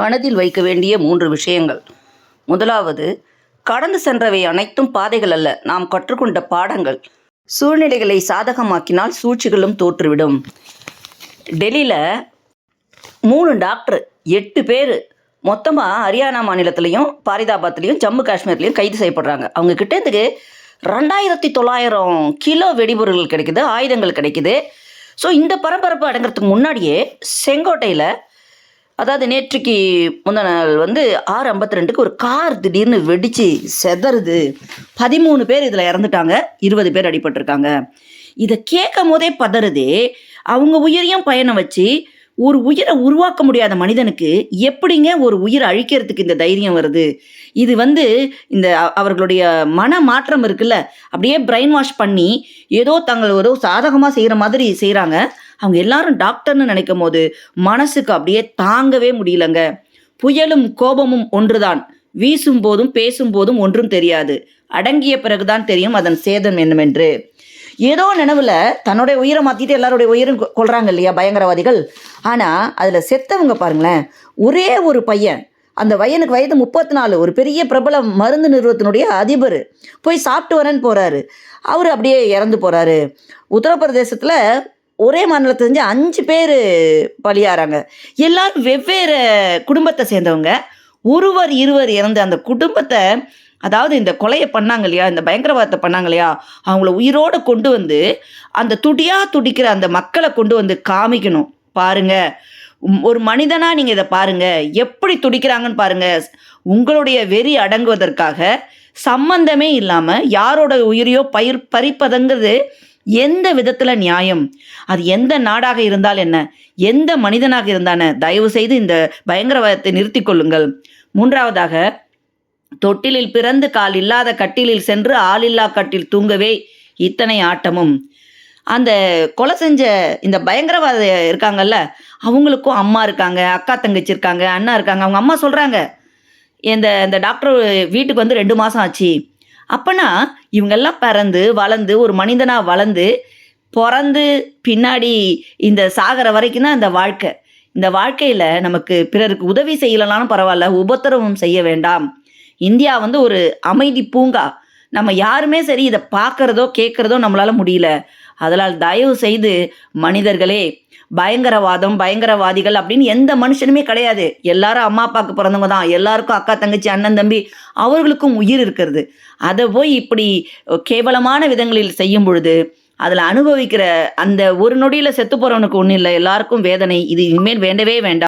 மனதில் வைக்க வேண்டிய மூன்று விஷயங்கள். முதலாவது கடந்து சென்றவை அனைத்தும் பாதைகள் அல்ல நாம் கற்றுக்கொண்ட பாடங்கள். சூழ்நிலைகளை சாதகமாக்கினால் சூழ்ச்சிகளும் தோற்றுவிடும். டெல்லியில் மூணு டாக்டர் எட்டு பேர். மொத்தமாக ஹரியானா மாநிலத்திலையும் பாரிதாபாத்லேயும் ஜம்மு காஷ்மீர்லேயும் கைது செய்யப்படுறாங்க. அவங்க கிட்டேருந்து ரெண்டாயிரத்தி தொள்ளாயிரம் கிலோ வெடிபொருட்கள் கிடைக்குது ஆயுதங்கள் கிடைக்குது. ஸோ இந்த பரபரப்பு அடங்குறதுக்கு முன்னாடியே செங்கோட்டையில் அதாவது நேற்றுக்கு முந்தின நாள் வந்து ஆறு ஐம்பத்தி ரெண்டுக்கு ஒரு கார் திடீர்னு வெடித்து செதறுது. பதிமூணு பேர் இதில் இறந்துட்டாங்க. இருபது பேர் அடிபட்டிருக்காங்க. இதை கேட்கும் போதே பதறுதே. அவங்க உயிரையும் பயணம் வச்சு ஒரு உயிரை உருவாக்க முடியாத மனிதனுக்கு எப்படிங்க ஒரு உயிரை அழிக்கிறதுக்கு இந்த தைரியம் வருது? இது வந்து இந்த அவர்களுடைய மன மாற்றம் இருக்குல்ல. அப்படியே பிரெயின் வாஷ் பண்ணி ஏதோ தங்கள் ஏதோ சாதகமாக செய்கிற மாதிரி செய்கிறாங்க அவங்க எல்லாரும் டாக்டர்னு நினைக்கும் போது மனசுக்கு அப்படியே தாங்கவே முடியலங்க. புயலும் கோபமும் ஒன்றுதான். வீசும் போதும் பேசும் போதும் ஒன்றும் தெரியாது. அடங்கிய பிறகுதான் தெரியும் அதன் சேதம் என்னவென்று. ஏதோ நினைவில் தன்னுடைய உயிரை மாற்றிட்டு எல்லாருடைய உயிரும் கொ- இல்லையா பயங்கரவாதிகள்? ஆனால் அதில் செத்தவங்க பாருங்களேன். ஒரே ஒரு பையன். அந்த பையனுக்கு வயது முப்பத்தி நாலு ஒரு பெரிய பிரபல மருந்து நிறுவனத்தினுடைய அதிபர். போய் சாப்பிட்டு வரேன்னு போகிறாரு அவர் அப்படியே இறந்து போகிறாரு உத்தரப்பிரதேசத்தில் ஒரே மாநிலத்தை செஞ்சு அஞ்சு பேர் பலியாறாங்க. எல்லாரும் வெவ்வேறு குடும்பத்தை சேர்ந்தவங்க. ஒருவர் இருவர் இறந்து அந்த குடும்பத்தை அதாவது இந்த கொலையை பண்ணாங்க இல்லையா இந்த பயங்கரவாதத்தை பண்ணாங்க இல்லையா அவங்கள உயிரோடு கொண்டு வந்து அந்த துடியாக துடிக்கிற அந்த மக்களை கொண்டு வந்து காமிக்கணும். பாருங்க. ஒரு மனிதனாக நீங்கள் இதை பாருங்க. எப்படி துடிக்கிறாங்கன்னு பாருங்க. உங்களுடைய வெறி அடங்குவதற்காக சம்பந்தமே இல்லாமல் யாரோட உயிரையோ பயிர் பறிப்பதுங்கிறது எந்த விதத்துல நியாயம்? அது எந்த நாடாக இருந்தால் என்ன? எந்த மனிதனாக இருந்தான தயவு செய்து இந்த பயங்கரவாதத்தை நிறுத்தி கொள்ளுங்கள். மூன்றாவதாக தொட்டிலில் பிறந்து கால் இல்லாத கட்டிலில் சென்று ஆளில்லா கட்டில் தூங்கவே இத்தனை ஆட்டமும். அந்த கொலை செஞ்ச இந்த பயங்கரவாத இருக்காங்கல்ல அவங்களுக்கும் அம்மா இருக்காங்க அக்கா தங்கச்சி இருக்காங்க அண்ணா இருக்காங்க. அவங்க அம்மா சொல்கிறாங்க இந்த இந்த டாக்டர் வீட்டுக்கு வந்து ரெண்டு மாதம் ஆச்சு. அப்போனா இவங்கெல்லாம் பிறந்து வளர்ந்து ஒரு மனிதனாக வளர்ந்து பிறந்து பின்னாடி இந்த சாகிற வரைக்கும் தான் இந்த வாழ்க்கை. இந்த வாழ்க்கையில் நமக்கு பிறருக்கு உதவி செய்யலனாலும் பரவாயில்ல உபத்திரவம் செய்ய வேண்டாம். இந்தியா வந்து ஒரு அமைதி பூங்கா. நம்ம யாருமே சரி இதை பார்க்குறதோ கேட்குறதோ நம்மளால முடியல. அதனால் தயவு செய்து மனிதர்களே பயங்கரவாதம் பயங்கரவாதிகள் அப்படின்னு எந்த மனுஷனுமே கிடையாது. எல்லாரும் அம்மா அப்பாவுக்கு பிறந்தவங்க தான். எல்லாருக்கும் அக்கா தங்கச்சி அண்ணன் தம்பி அவர்களுக்கும் உயிர் இருக்கிறது. அதை போய் இப்படி கேவலமான விதங்களில் செய்யும் பொழுது அதில் அனுபவிக்கிற அந்த ஒரு நொடியில் செத்து போகிறவனுக்கு ஒன்றும் இல்லை. எல்லாருக்கும் வேதனை. இது இனிமேல் வேண்டவே வேண்டாம்.